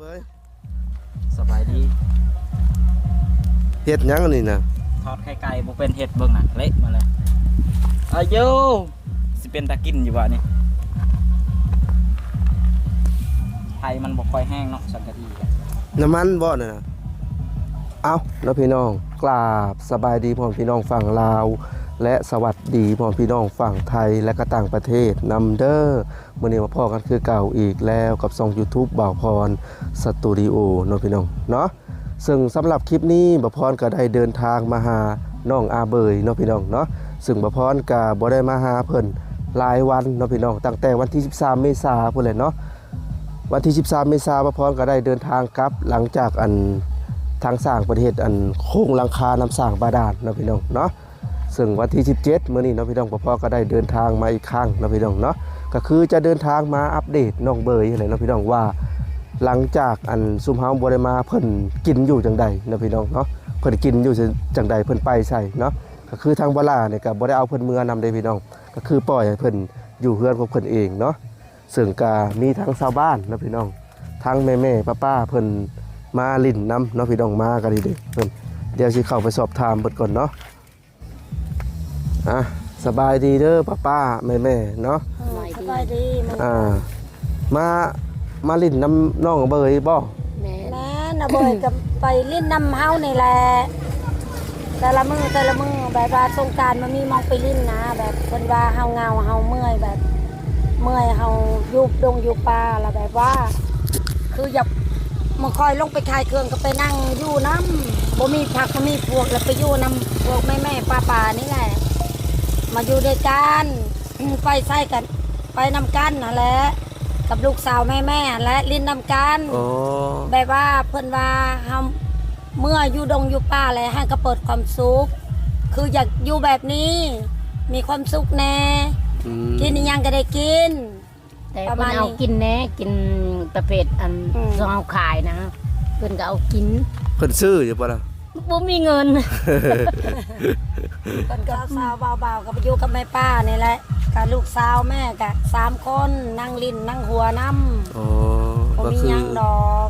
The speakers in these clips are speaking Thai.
เบยสบายดีเฮ็ดหยังอันนี่นะทอดไข่ไก่บ่เป็นเห็ดเบิ่งน่ะเละมาเลยอายุสิเป็นตากินอยู่บ่นี่ไข่มันบ่ค่อยแห้งเนาะสังกะทีอะน้ำมันบ่น่ะนะเอาแล้วพี่น้องกราบสบายดีพ่อพี่น้องฝั่งลาว และสวัสดีพ่อพี่น้องฝั่งไทยและก็ต่างประเทศนำเด้อมื้อนี้มาพอกันคือเก่าอีกแล้วกับช่อง YouTube บ่าวพรสตูดิโอเนาะพี่น้องเนาะซึ่งสำหรับคลิปนี้บ่าวพรก็ได้เดินทางมาหาน้องอาเบยเนาะพี่น้องเนาะซึ่งบ่าวพรก็บ่ได้มาหาเพิ่นหลายวันเนาะพี่น้องตั้งแต่วันที่ 13 เมษายนพุ่นแหละเนาะวันที่ 13 เมษายนพรก็ได้เดินทางกลับหลังจากอันทางสร้างประเทศอันโค้งลังคาน้ำสร้างบาดาลเนาะพี่น้องเนาะ ซึ่งวันที่ 17เมื้อนี้นะพี่น้องพ่อก็ได้เดินทางมาอีกครั้งนะพี่น้องเนาะก็คือจะเดินทางมาอัปเดตน้องเบยอะไรนะพี่น้องว่า หลังจากอันซุมเฮาบ่ได้มาเพิ่นกินอยู่จังใดนะพี่น้องเนาะเพิ่นกินอยู่จังใดเพิ่นไปใส่เนาะก็คือทางบลาเนี่ยก็บ่ได้เอาเพิ่นเมือนำเด้พี่น้อง ก็คือปล่อยให้เพิ่นอยู่เฮือนของเพิ่นเองเนาะซึ่งก็มีทั้งชาวบ้านนะพี่น้องทั้งแม่แม่ป้าป้าๆเพิ่นมาลิ่นน้ำเนาะพี่น้องมากันดีเด้เพิ่นเดี๋ยวสิเข้าไปสอบถามเบิดก่อนเนาะ อะสบายดีเด้อป้าป้าๆแม่แม่ๆเนาะสบายดีมึงอ่ามามาลิ่นน้ำน้องเบยบ่แม่แม่น่ะบ่อยกับไปเล่นน้ำเฮานี่แหละแต่ละมือแต่ละมือแบบว่าสงกรารมันมีมองไปเล่นนะ แบบเพิ่นว่าเฮาเหงาเฮาเมื่อยแบบเมื่อยเฮายุบดงยุบป่าแล้วแบบว่า คืออยากมาคอยลงไปขายเครื่องก็ไปนั่งอยู่น้ำบ่มีผักบ่มีพวกแล้วไปอยู่น้ำพวกแม่แม่ป้าป่าๆนี่แหละ มาอยู่ด้วยกันอืมไปใส่กัน ไปนำกันนั่นแหละกับลูกสาวแม่แม่และลิ้นนำกันอ๋อแบบว่าเพิ่นว่าเฮาเมื่ออยู่ดงอยู่ป่าเลยให้ก็เปิดความสุข คืออยากอยู่แบบนี้ มีความสุขแน่อืมกินอิหยังก็ได้กิน แต่ประเพิ่มาณนเอานี้กินแหน่กินประเภทอันอืม ซองเอาขายนะเพิ่นก็เอากินเพิ่นซื้ออยู่บ่ล่ะบ่มีเงิน เพิ่นก็สาวเบาๆก็ไปอยู่กับแม่ป้านี่แหละกับลูกสาวแม่ก็สามคนนั่งลิ้นนั่งหัวน้ำอ๋อบ่ก็มีคือหยังดอก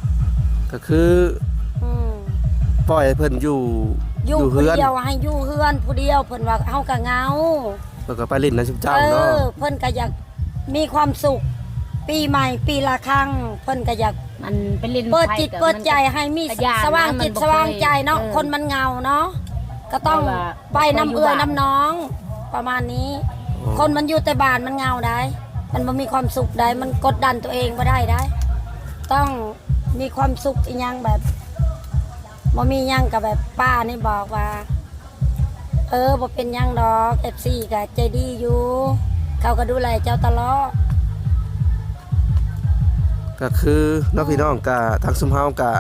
ก็คืออืมปล่อยให้เพิ่นอยู่อยู่อยู่ผู้เฮือนเดียวให้อยู่เฮือนผู้เดียวเพิ่นว่าเฮาก็เหงาแล้วก็ไปลิ่นน้ำชุบเจ้าเอเนาะอเพิ่นก็อยากมีความสุข ปีใหม่ปีละครั้งเพิ่นก็อยากมันเป็นลิ้นเปิดไผ่จิตก็เปิดมันใจให้มีกระยานสว่างนะจิตมันบ่สว่างใจเนาะเคยคนมันเหงาเนาะ ก็ต้องแต่ว่าไปน้ำเอื้อบ่เคยอยู่บ้านน้ำน้อง ประมาณนี้ คนมันอยู่แต่บ้านมันเหงาได้ มันบ่มีความสุขได้ มันกดดันตัวเองบ่ได้ได้ ต้องมีความสุขอีหยังแบบบ่มีหยังกับแบบป้านี่บอกว่า เออบ่เป็นหยังดอก FC ก็ใจดีอยู่เขาก็ดูแลเจ้าตลอดก็คือเน้องพี่น้องกะทางซุมเฮากะ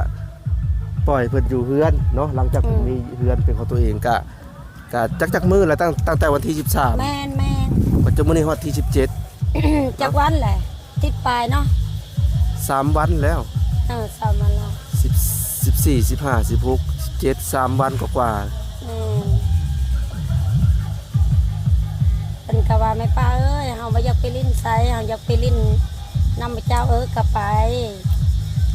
ปล่อยเพิ่นอยู่เฮือนเนาะหลังจากเพิ่นอืมมีเฮือนเป็นของตัวเองกะกะจักจักมือแล้วตั้งตั้งแต่วันที่13แม่นแม่นปัจจุบันนี้ฮอดที่ 17 จากวันแหละติดปลายเนาะ3วันแล้ว เออสามวันแล้ว10 14 15 16 17 3วันกว่าอืมเป็นกะว่าไม่ป้าเอ้ยเฮาบ่อยากไปลิ้นไสเฮาอยากไปลิ้นนำพระเจ้าเอ้ยก็ไป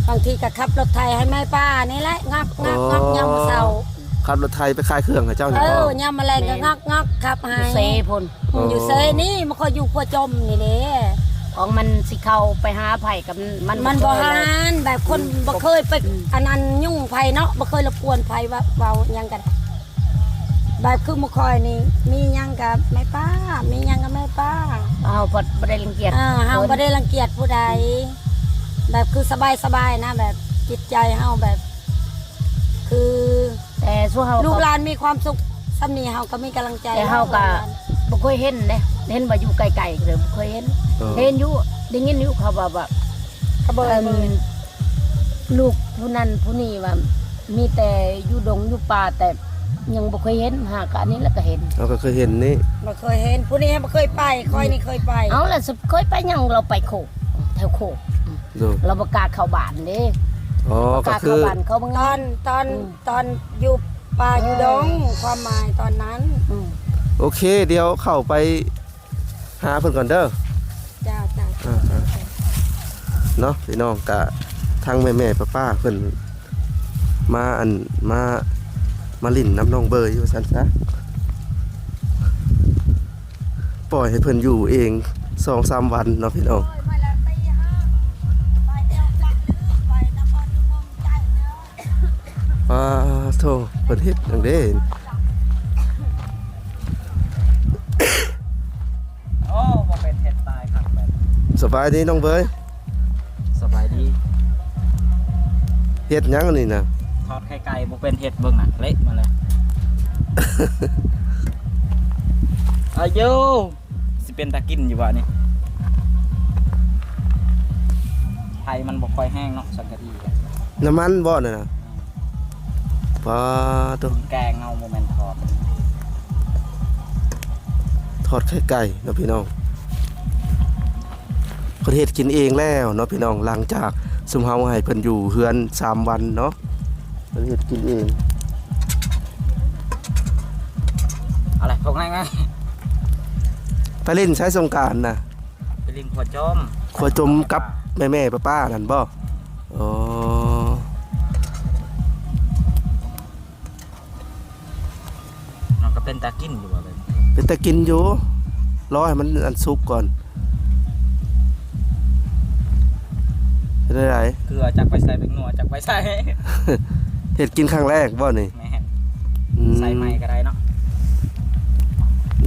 บางทีก็ขับรถไถให้แม่ป้านี่แหละงักงักงักยามมื้อเช้าๆขับรถไทยไปขายเครื่องให้เจ้านี่เอบ่อยามแมลงก็งักงักขับให้เซพ่นอืมอยู่เซนี่มันก็อยู่พัวจมนี่เด้ของมันสิเข้าไปหาไผ่กับมันมันบ่เคยหาเลยนแบบคนบ่เคยไปอันนั้นยุ่งไผเนาะบ่เคยรบกวนไผว่าเว้าหยังกันแบบคือมาคอยนี่มีหยังกับแม่ป้า มีหยังกับแม่ป้าเอาพอดบ่ได้รังเกียจอ่าเฮาคนบ่ได้รังเกียจผู้ใด แบบคือสบายสบายๆนะ แบบจิตใจเฮาแบบ คือแต่สู้เฮาลูกก็หลานมีความสุขสำนีเฮาก็มีกำลังใจแต่เฮาก็บ่เคยเห็นเด้เห็นว่าอยู่ไกลๆเลยบ่เคยเห็น เออ เห็นอยู่ได้ยินอยู่เขาว่าแบบกระเบิดเอิ่มลูกผู้นั้นผู้นี้ว่ามีแต่อยู่ดงอยู่ป่าแต่ยังบ่เคยเห็นหากอันนี้แล้วก็เห็น เราก็เคยเห็นนี่บ่เคยเห็นผู้นี้บ่เคยไปคอยนี่เคยไปเอาล่ะสิเคยไปยังเราไปโคกแถวโคก ดูเราประกล้าศเข้าบ้านเด้อ๋อประก็กล้าศคืเข้าอบ้านเขาบ่ตงาอนนตอนอืมตอนอยู่ป่าอยู่ดงความหมายตอนนั้นอืมโอเค เดี๋ยวเข้าไปหาเพิ่นก่อนเด้อจ้าจ้าอ่าๆเนาะพี่น้องกะทางแม่แม่ป้าป้าๆเพิ่นมาอันมามาลิ่นน้ำน้องเบยว่าซั่นซะปล่อยให้เพิ่นอยู่เองสองสามวันเนาะพี่น้องาโทเพิ่นเฮ็ดจังเด้โอ้บ่เป็นเห็ดตายครับแบบสบายดีน้องเบยสบายดีเฮ็ดหยังอันนี่น่ะ ทอดไข่ไก่บ่เป็นเห็ดเบิ่งน่ะเละมาเลยอายุสิเป็นตากินอยู่บ่นี่ไฟมันบ่ค่อยแห้งเนาะสังกะดีอะน้ำมันบ่น่ะนะ ป้าโตแกงเงาโมเมนต์ทอดทอดไข่ไก่เนาะพี่น้องเพิ่นเฮ็ดกินเองแล้วเนาะพี่น้องหลังจากซุมเฮาให้เพิ่นอยู่เฮือนสามวันเนาะเพิ่นเฮ็ดกินเองอะไรพวกง่ายไปเล่นใช้สงกรารน่ะๆไปลิงขวดจอมขวจมกับแม่ๆป้าๆนั่นบ่อ๋อ ตากินอยู่บ่เลยเป็นแต่กินอยู่รอให้มันอันสุกก่อนเป็นไดเกลือจักไปใส่เป็นหนัวจักไปใส่เฮ็ดกินครั้งแรกบ่นี่แม่นอืมใส่ไม้ก็ได้เนาะ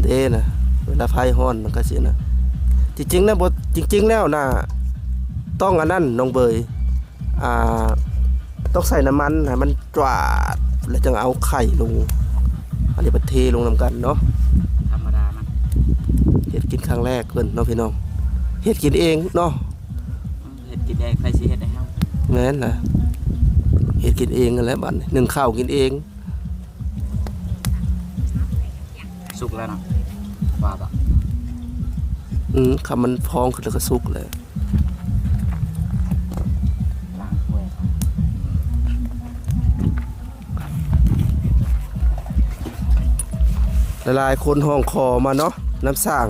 เด้นะเวลาไฟฮ้อนมันก็สินะจริงๆนะบ่จริง ๆ แล้วน่ะต้องอันนั้นน้องเบยอ่าต้องใส่น้ำมันให้มันจวาดแล้วจึงเอาไข่ลง อันนี้ประเทลงนํกันเนาะธรรมดามันเฮ็ดกินครั้งแรกเพิ่นเนาะพี่น้องเฮ็ดกินเองเนาะเฮ็ดกินเองใครสิเฮ็ดให้เฮาแม่นน่ะเฮ็ดกินเองนั่นแหละบัดนี้นึ่งข้าวกินเองสุกแล้วเนาะว่าบ่อืมคำมันพองขึ้นแล้วก็สุกเลย หลายๆคนห้องคอมาเนาะน้ำสร้าง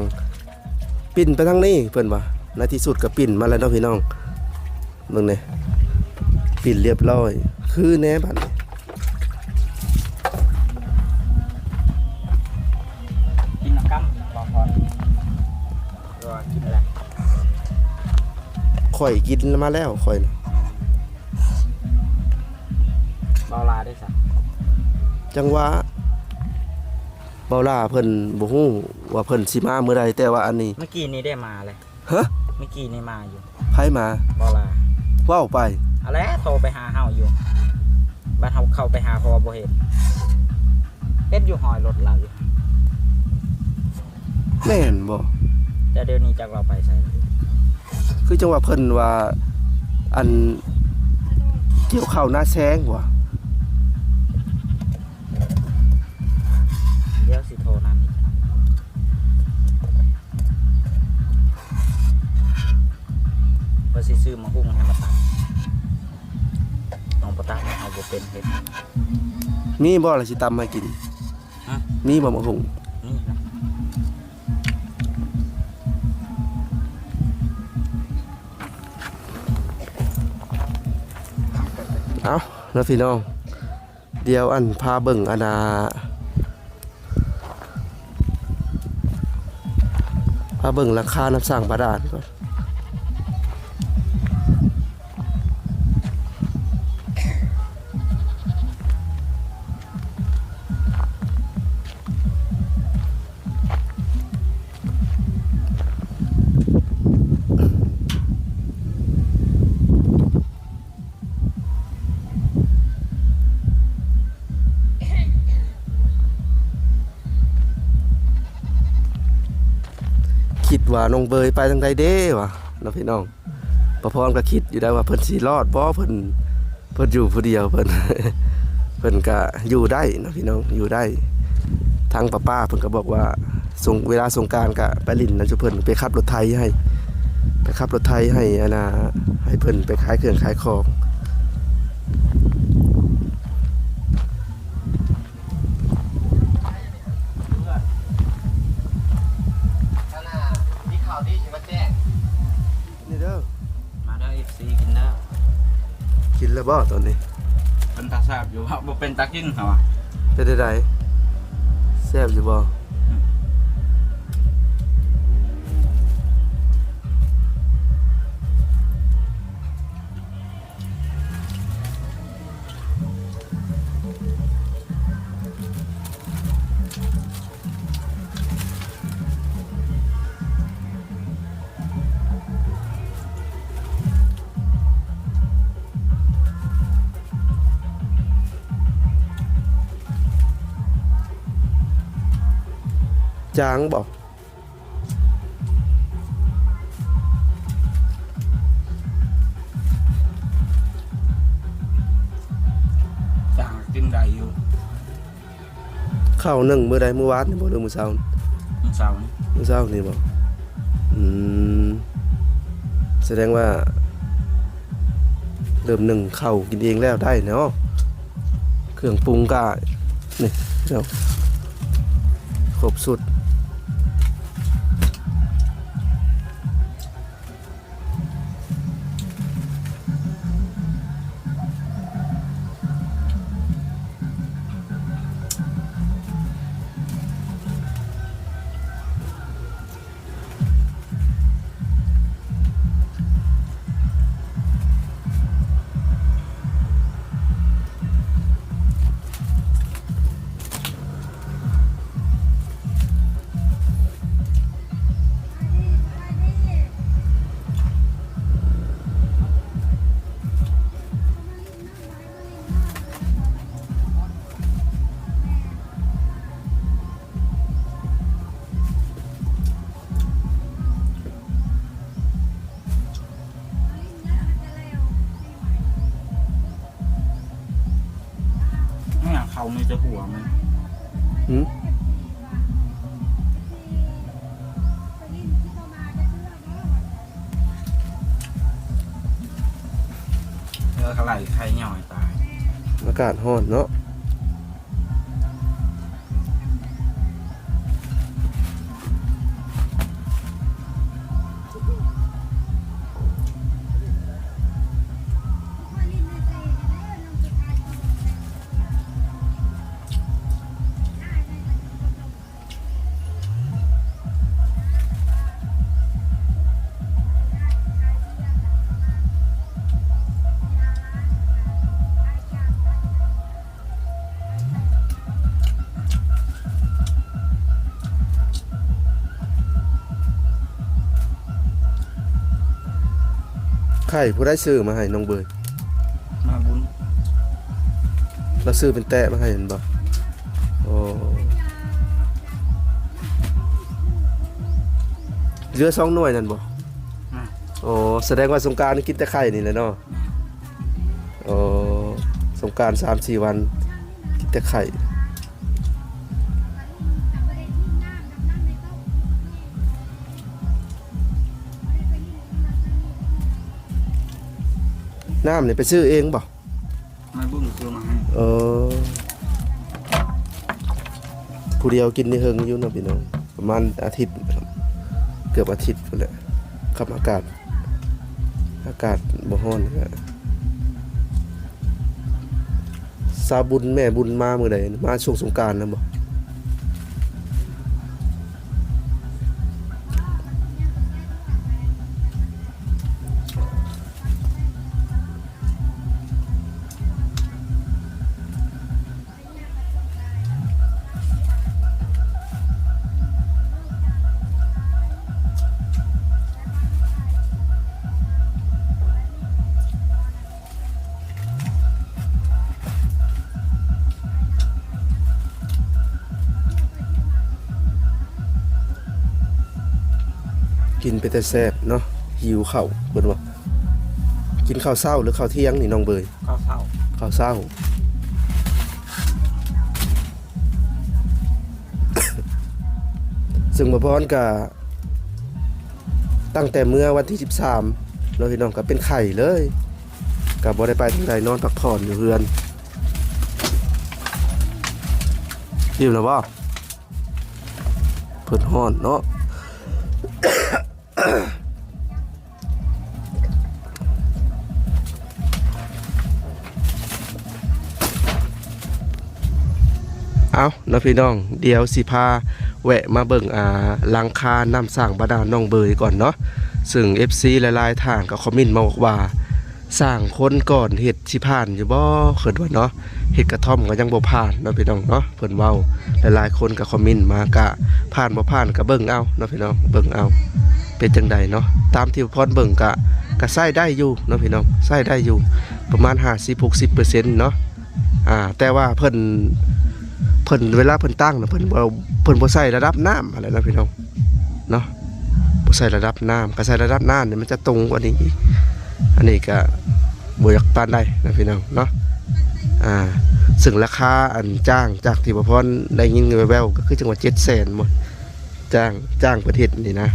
ปิ่นไปทางนี้เพิ่นว่าในที่สุดก็ปิ่นมาแล้วเนาะพี่น้องเบิ่งนี่ปิ่นเรียบร้อย คือแหน่บัดนี้กินน้ำกั้มบ่พอรอกินอะไรข่อยกินมาแล้วข่อยน่ะเบาลาได้ซะจังว่า เบาล่าเพิ่นบ่ฮู้ว่าเพิ่นสิมามื้อใดแต่ว่าอันนี้ เมื่อกี้นี้ได้มาเลยฮะเมื่อกี้นี้มาอยู่ไผมาเบาลาเว้าไปเอาแล้วโทรไปหาเฮาอยู่บัดเฮาเข้าไปหาเพอบ่เห็นเฮ็ดอยู่หอยรถเราอยู่แม่นบ่แต่เดี๋ยวนี้จักเราไปใส่คือจังว่าเพิ่นว่าอันเกี่ยวข้าวหน้าแซงว่ะ เอาบ่เป็นเฮ็ดมีบ่ล่ะสิตำมากินฮะมีบ่มะหุงนี่นะเอาแล้วพี่น้อง เดียวอันพาเบิ่งอันนาพาเบิ่งราคาน้ำสร้างบาดาลก่อน ว่าน้องเบยไปทางใดเด้วะเนาะพี่น้องประพรก็คิดอยู่ได้ว่าเพิ่นสิรอดบ่เพิ่นเพิ่นอยู่ผู้เดียวเพิ่นเพิ่นก็อยู่ได้นาะพี่น้องอยู่ได้ทางป้าป้าเพิ่นก็บอกว่าส่งเวลาสงการก็ไปลินนะจุเพิ่นไปขับรถไถให้ ไปขับรถไถให้อนาให้เพิ่นไปขายเครื่องขายของ แล้วบ่ตอนนี้เป็นตาแซ่บอยู่ครับบ่เป็นตากินเหรอวะเป็นได้ไดแซ่บอยู่บ่ จางบ่จางกินได้อยู่ข้าวนึ่งมื้อใดมื้อวานนี่บ่หรือมื้อเช้านี่มื้อเช้านี่มื้อเช้านี่บ่อืมแสดงว่า เริ่มหนึ่งข้าวกินเองแล้วได้เนาะเครื่องปรุงก็นี่เดี๋ยวครบสุด วมันหืมเออเขาไหลไข่เหน่อยตาย อากาศร้อนเนาะ ไข่ผู้ได้ซื้อมาให้น้องเบยมาบุญเราซื้อเป็นแตะมาให้เห็นบ่โอ้เหลือสองหน่วยนั่นบ่อะโอ้แสดงว่าสงกรารนี่กินแต่ไข่นี่แหละเนาะโอ้สงกรารสามสี่วันกินแต่ไข่ น้ำนี่ไปซื้อเองบ่มาบุญซื้อมาให้เออผู้เดียวกินนี่เฮิงอยู่เนาะพี่น้องประมาณอาทิตย์ครับเกือบอาทิตย์พุ่นแหละครับอากาศ อากาศบ่ฮ้อนก็ซาบุญแม่บุญมามื้อใดมาช่วงสงกรานต์นะบ่ ไปแต่แซ่บเนาะหิวข้าวเพิ่นว่ากินข้าวเช้าหรือข้าวเที่ยงนี่น้องเบยข้าวเช้าข้าวเช้าซึ่งบ่พรก็ตั้งแต่เมื่อวันที่ 13เราพี่น้องก็เป็นไข่เลยก็บ่ได้ไปทางใดนอนพักผ่อนอยู่เรือนอิ่มแล้วบ่เพิ่นฮ้อนเนาะ เอานะพี่น้อง เดี๋ยวสิพาแวะมาเบิ่งอ่าลังคาน้ำสั่งบาดาลน้องเบยก่อนเนาะซึ่ง FC หลายๆทางก็คอมเมนมาบอกว่าสร้างคนก่อนเห็ดสิผ่านอยู่บ่เขินว่าเนาะเห็ดกระท่อมก็ยังบ่ผ่านนาะพี่น้องเนาะเพิ่นเว้าหลายๆคนก็คอมเมนมากะผ่านบ่ผ่านก็เบิ่งเอานาะพี่น้องเบิ่งเอา เป็นจังใดเนาะตามที่พรเบิ่งกะก็ใช้ได้อยู่เนาะพี่น้องใช้ได้อยู่ประมาณ50-60%เนาะอ่าแต่ว่าเพิ่นเพิ่นเวลาเพิ่นตั้งน่ะเพิ่นเพิ่นบ่ใส่ระดับน้ำอะไรนะพี่น้องเนาะบ่ใส่ระดับน้ำก็ใส่ระดับน้ำเนี่ยมันจะตรงกว่านี้อีกอันนี้ก็บ่อยากปานใดนะพี่น้องเนาะอ่าซึ่งราคาอันจ้างจากที่บ่พรได้ยินแว่วๆก็คือจังหวัด700,000หมด จ้างจ้างประเทศนี่นะ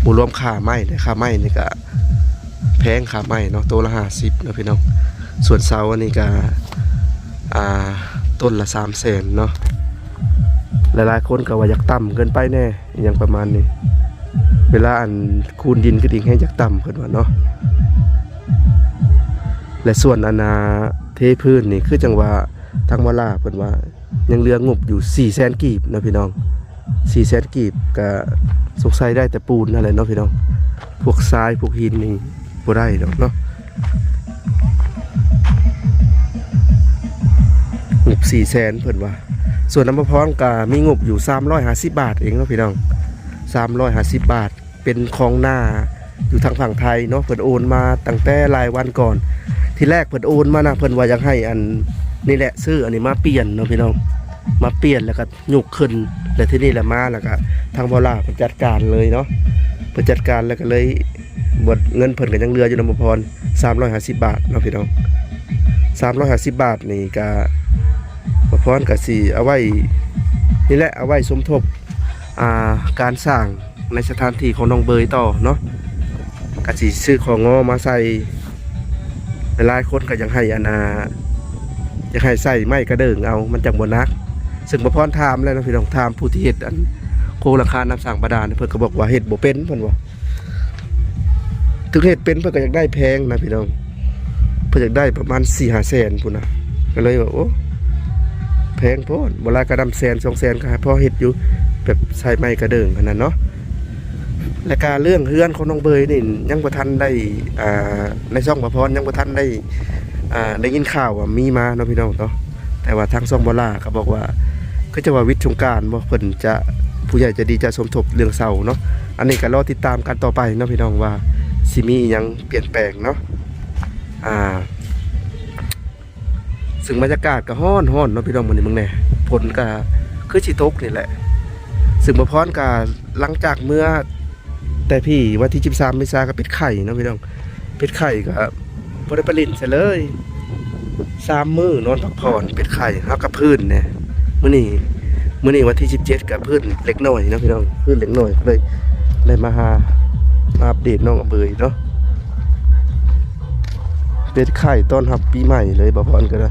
หมูรวมค่าไม้เนี่ยค่าไม้นี่ก็แพงค่าไม้เนาะตัวละห้าสิบนะพี่น้องส่วนเสาอันนี้ก็อ่าต้นละสามแสนเนาะหลายๆคนก็ว่าอยากต่ำเกินไปแน่อย่างประมาณนี้ เวลาอันคูนดินก็ดิ่งให้อยากต่ำเพิ่นว่าเนาะและส่วนอนาเทพื้นนี่คือจังว่าทางวาลาเพิ่นว่ายังเหลืองบอยู่4 0 0 0 0 0กีบนะพี่น้อง 4 0 0 0 0 0กีบก็สงสัยได้แต่ปูนอะไรเนาะพี่น้อง พวกทรายพวกหินนี่บ่ได้ดอกเนาะงบสี่แสนเพิ่นว่า ส่วนน้ำมะพร้าวก็มีงบอยู่350บาทเองเนาะพี่น้อง350บาท เป็นของหน้าอยู่ทางฝั่งไทยเนาะเพิ่นโอนมาตั้งแต่รายวันก่อน ที่แรกเพิ่นโอนมานะเพิ่นว่าอยากให้อันนี่แหละซื้ออันนี้มาเปลี่ยนเนาะพี่น้อง มาเปลี่ยนแล้วก็ยุกขึ้น แล้วที่นี่แหละมาแล้วก็ทางบอลาเพิ่นจัดการเลยเนาะเพิ่นจัดการแล้วก็เลยบดเงินเพิ่นก็ยังเหลืออยู่นำพร350บบาทเนาะพี่น้อง350บบาทนี่ก็บพรก็สิเอาไว้นี่แหละเอาไว้สมทบอ่าการสร้างในสถานที่ของน้องเบยต่อเนาะก็สิซื้อของงอมาใส่หลายคนก็ยังให้อนาอยากให้ใส่ไม้กระเดิงเอา มันจังบ่นัก ซึ่งบ่พรถามแล้วนะพี่น้องถามผู้ที่เฮ็ดอันโครงหลังคาน้ำสร้างบาดาลเนี่ยเพิ่นก็บอกว่าเฮ็ดบ่เป็นเพิ่นว่าถึงเฮ็ดเป็นเพิ่นก็อยากได้แพงนะพี่น้องเพิ่นอยากได้ประมาณ4-5แสนพุ่นน่ะก็เลยว่าโอ้แพงโพดบ่ลากระดำแสน2แสนก็พอเฮ็ดอยู่แบบใช้ไม้กระเดิงขนาดเนาะและการเรื่องเฮือนของน้องเบยนี่ยังบ่ทันได้อ่าในช่องบ่พรยังบ่ทันได้อ่าได้ยินข่าวว่ามีมาเนาะพี่น้องเนาะแต่ว่าทางซ่องบอล่าก็บอกว่า ก็จะว่าวิทย์สงการบ่เพิ่นจะผู้ใหญ่จะดีจะสมทบเรื่องเสาเนาะอันนี้ก็รอติดตามกันต่อไปเนาะพี่น้องว่าสิมียังเปลี่ยนแปลงเนาะอ่าซึ่งบรรยากาศก็ฮ้อนฮ้อนเนาะพี่น้องมื้อนี้มึงแน่ฝนก็คือสิตกนี่แหละ ซึ่งบ่พรก็หลังจากเมื่อ แต่พี่วันที่13เมษายนก็ปิดไข่เนาะพี่น้องปิดไข่ก็บ่ได้ไปลินซะเลยสามมือนอนพักผ่อนเป็ดไข่ฮักกับพื้นเนี่ย มื้อนี้มื้อนี้วันที่17กับพื้นเล็กน้อยนะพี่น้องพื้นเล็กน้อยก็เลยเลยมาหามาอัปเดตน้องอเบยเนาะเป็ดไข่ต้อนรับปีใหม่เลยบ่พรก็ได้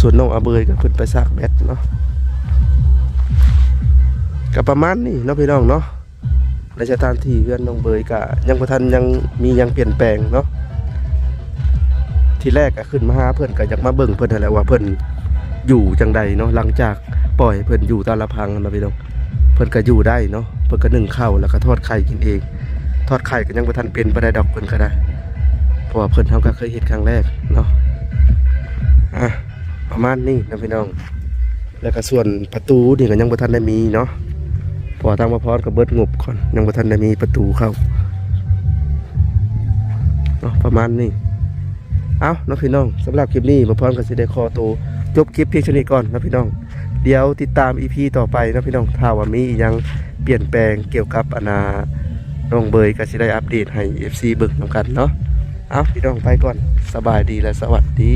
ส่วนน้องอเบยก็เพิ่นไปซากแบตเนาะก็ประมาณนี้เนาะพี่น้องเนาะในสถานที่เพื่อนน้องเบยก็ยังบ่ทันยังมียังเปลี่ยนแปลงเนาะ ที่แรกก็ขึ้นมาหาเพื่อนก็อยากมาเบิ่งเพื่อนนั่นแหละว่าเพื่อนอยู่จังใดเนาะหลังจากปล่อยเพื่อนอยู่ตาลำพังนะพี่น้องเพื่อนก็อยู่ได้เนาะเพื่อนก็นึ่งข้าวแล้วก็ทอดไข่กินเอง ทอดไข่ก็ยังบ่ทันเป็นบ่ได้ดอกเพิ่อนก็ได้เพราะว่าเพิ่อนเฮาก็เคยเฮ็ดครั้งแรกเนาะอะประมาณนี้นะพี่น้อง แล้วก็ส่วนประตูนี่ก็ยังบ่ทันได้มีเนาะพอทางมาพร้อมก็เบิดงบก่อนยังบ่ทันได้มีประตูเข้าเนาะประมาณนี้ เอาน้องพี่น้องสำหรับคลิปนี้มาพร้อมกับสิเดคอตัวจบคลิปเพียงเท่านี้ก่อนนะพี่น้อง เดี๋ยวติดตาม EP ต่อไปนะพี่น้องถ้าว่ามียังเปลี่ยนแปลงเกี่ยวกับอนาน้องเบยก็สิได้อัปเดตให้ FC เบิ่งนำกันเนาะเอาพี่น้องไปก่อนสบายดีและสวัสดี